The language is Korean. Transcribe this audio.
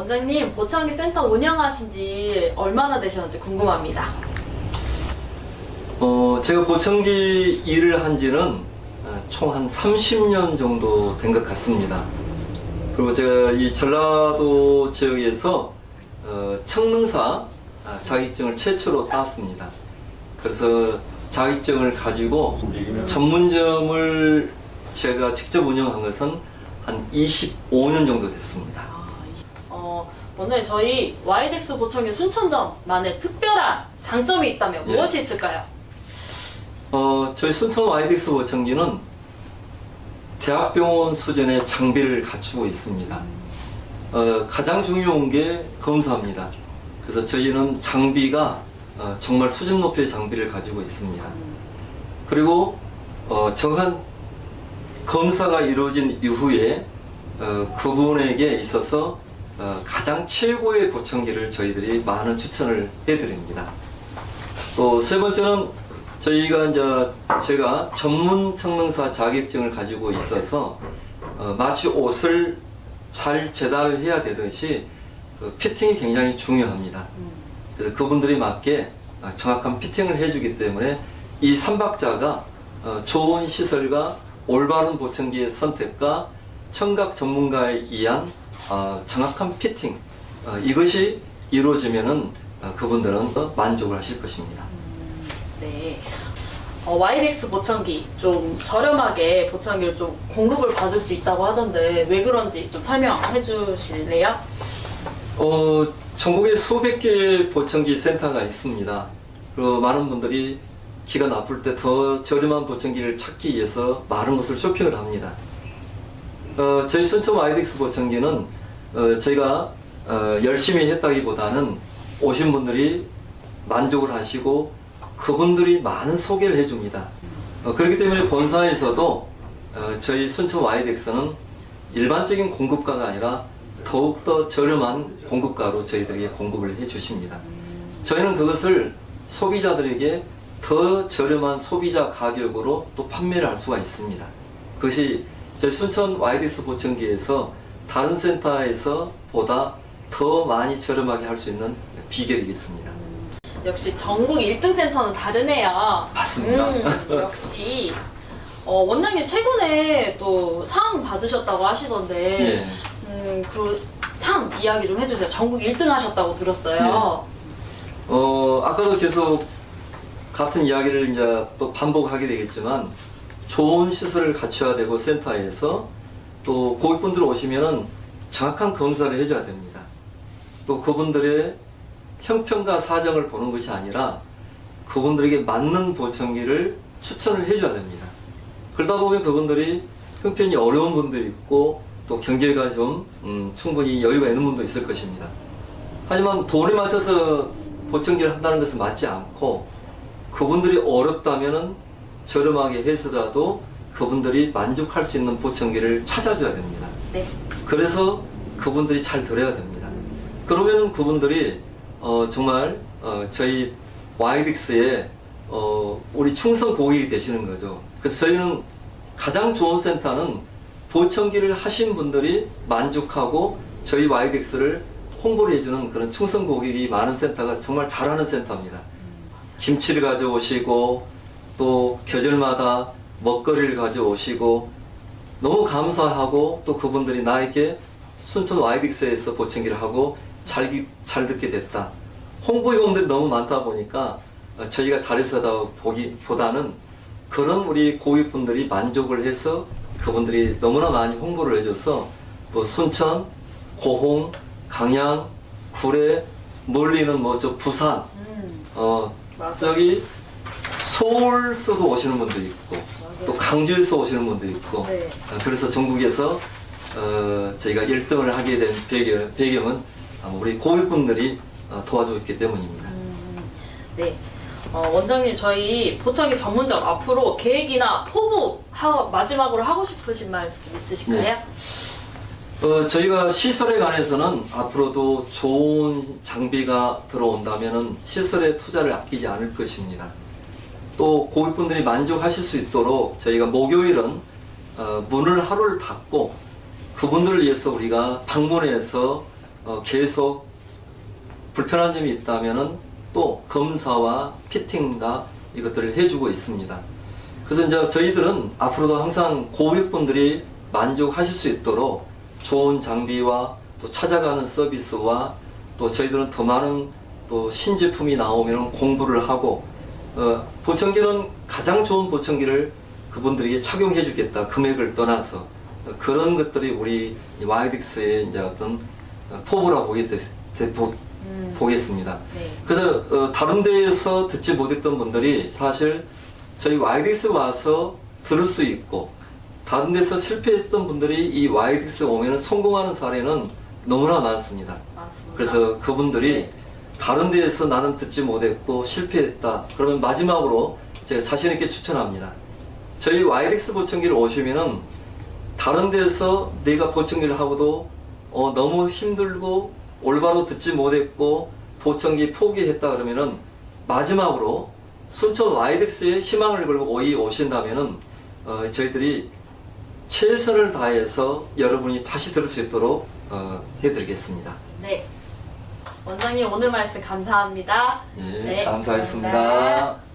원장님, 보청기 센터 운영하신 지 얼마나 되셨는지 궁금합니다. 어, 제가 보청기 일을 한 지는 어, 총한 30년 정도 된 것 같습니다. 그리고 제가 이 전라도 지역에서 어, 청능사 아, 자격증을 최초로 땄습니다. 그래서 자격증을 가지고 전문점을 제가 직접 운영한 것은 한 25년 정도 됐습니다. 오늘 저희 와이덱스 보청기 순천점만의 특별한 장점이 있다면 예. 무엇이 있을까요? 어, 저희 순천 와이덱스 보청기는 대학병원 수준의 장비를 갖추고 있습니다. 어, 가장 중요한 게 검사입니다. 그래서 저희는 장비가 어, 정말 수준 높이의 장비를 가지고 있습니다. 그리고 어, 정한 검사가 이루어진 이후에 어, 그분에게 있어서 어, 가장 최고의 보청기를 저희들이 많은 추천을 해드립니다. 또 세 번째는 저희가 이제 제가 전문 청능사 자격증을 가지고 있어서 어, 마치 옷을 잘 재단을 해야 되듯이 그 피팅이 굉장히 중요합니다. 그래서 그분들이 맞게 어, 정확한 피팅을 해주기 때문에 이 삼박자가 어, 좋은 시설과 올바른 보청기의 선택과 청각 전문가에 의한 어, 정확한 피팅 어, 이것이 이루어지면은 어, 그분들은 더 만족을 하실 것입니다. 네. 어, 와이덱스 보청기 좀 저렴하게 보청기를 좀 공급을 받을 수 있다고 하던데 왜 그런지 좀 설명해 주실래요? 어, 전국에 수백 개의 보청기 센터가 있습니다. 그리고 많은 분들이 기가 나쁠 때 더 저렴한 보청기를 찾기 위해서 많은 곳을 쇼핑을 합니다. 어, 저희 순천 와이덱스 보청기는 어, 저희가 어, 열심히 했다기보다는 오신 분들이 만족을 하시고 그분들이 많은 소개를 해줍니다. 어, 그렇기 때문에 본사에서도 어, 저희 순천 와이덱스는 일반적인 공급가가 아니라 더욱더 저렴한 공급가로 저희들에게 공급을 해 주십니다. 저희는 그것을 소비자들에게 더 저렴한 소비자 가격으로 또 판매를 할 수가 있습니다. 그것이 저희 순천 와이디스 보청기에서 다른 센터에서 보다 더 많이 저렴하게 할 수 있는 비결이겠습니다. 역시 전국 1등 센터는 다르네요. 맞습니다. 음, 역시 어, 원장님 최근에 또 상 받으셨다고 하시던데 예. 음, 그상 이야기 좀 해주세요. 전국 1등 하셨다고 들었어요. 어, 아까도 계속 같은 이야기를 이제 또 반복하게 되겠지만 좋은 시설을 갖춰야 되고 센터에서 또 고객분들 오시면은 정확한 검사를 해줘야 됩니다. 또 그분들의 형편과 사정을 보는 것이 아니라 그분들에게 맞는 보청기를 추천을 해줘야 됩니다. 그러다 보면 그분들이 형편이 어려운 분들이 있고 또 경제가 좀 음, 충분히 여유가 있는 분도 있을 것입니다. 하지만 돈에 맞춰서 보청기를 한다는 것은 맞지 않고 그분들이 어렵다면은 저렴하게 해서라도 그분들이 만족할 수 있는 보청기를 찾아줘야 됩니다. 네. 그래서 그분들이 잘 들어야 됩니다. 그러면 그분들이 어, 정말 어, 저희 와이릭스의 어, 우리 충성 고객이 되시는 거죠. 그래서 저희는 가장 좋은 센터는 보청기를 하신 분들이 만족하고 저희 와이릭스를 홍보를 해주는 그런 충성 고객이 많은 센터가 정말 잘하는 센터입니다. 김치를 가져오시고 또 계절마다 먹거리를 가져오시고 너무 감사하고 또 그분들이 나에게 순천 와이빅스에서 보청기를 하고 잘, 기- 잘 듣게 됐다. 홍보 요원들이 너무 많다 보니까 어, 저희가 잘해서다 보기보다는 그런 우리 고객분들이 만족을 해서 그분들이 너무나 많이 홍보를 해줘서 뭐 순천, 고흥, 강양, 구례, 멀리는 뭐 저 부산, 음, 어 맞아. 저기 서울서도 오시는 분도 있고 맞아요. 또 강주에서 오시는 분도 있고 네. 어, 그래서 전국에서 어, 저희가 1등을 하게 된 배경, 배경은 우리 고객분들이 어, 도와줬기 때문입니다. 음, 네. 어, 원장님 저희 보청기 전문점 앞으로 계획이나 포부 하, 마지막으로 하고 싶으신 말씀 있으실까요? 네. 어, 저희가 시설에 관해서는 앞으로도 좋은 장비가 들어온다면 시설에 투자를 아끼지 않을 것입니다. 또 고객분들이 만족하실 수 있도록 저희가 목요일은 어, 문을 하루를 닫고 그분들을 위해서 우리가 방문해서 어, 계속 불편한 점이 있다면은 또 검사와 피팅과 이것들을 해주고 있습니다. 그래서 이제 저희들은 앞으로도 항상 고객분들이 만족하실 수 있도록 좋은 장비와 또 찾아가는 서비스와 또 저희들은 더 많은 또 신제품이 나오면 공부를 하고 어, 보청기는 가장 좋은 보청기를 그분들에게 착용해 주겠다 금액을 떠나서 어, 그런 것들이 우리 이 와이딕스의 이제 어떤 어, 포부라 보게 되, 되- 보, 음. 보겠습니다. 네. 그래서 어, 다른 데에서 듣지 못했던 분들이 사실 저희 와이딕스 와서 들을 수 있고 다른 데서 실패했던 분들이 이 와이딕스 오면 성공하는 사례는 너무나 많습니다. 맞습니다. 그래서 그분들이 다른 데에서 나는 듣지 못했고 실패했다. 그러면 마지막으로 제가 자신 있게 추천합니다. 저희 와이렉스 보청기를 오시면은 다른 데서 내가 보청기를 하고도 어, 너무 힘들고 올바로 듣지 못했고 보청기 포기했다 그러면은 마지막으로 순천 와이렉스에 희망을 걸고 오이 오신다면은 어, 저희들이 최선을 다해서 여러분이 다시 들을 수 있도록 어, 해드리겠습니다. 네. 원장님 오늘 말씀 감사합니다. 예, 네, 감사했습니다. 감사합니다.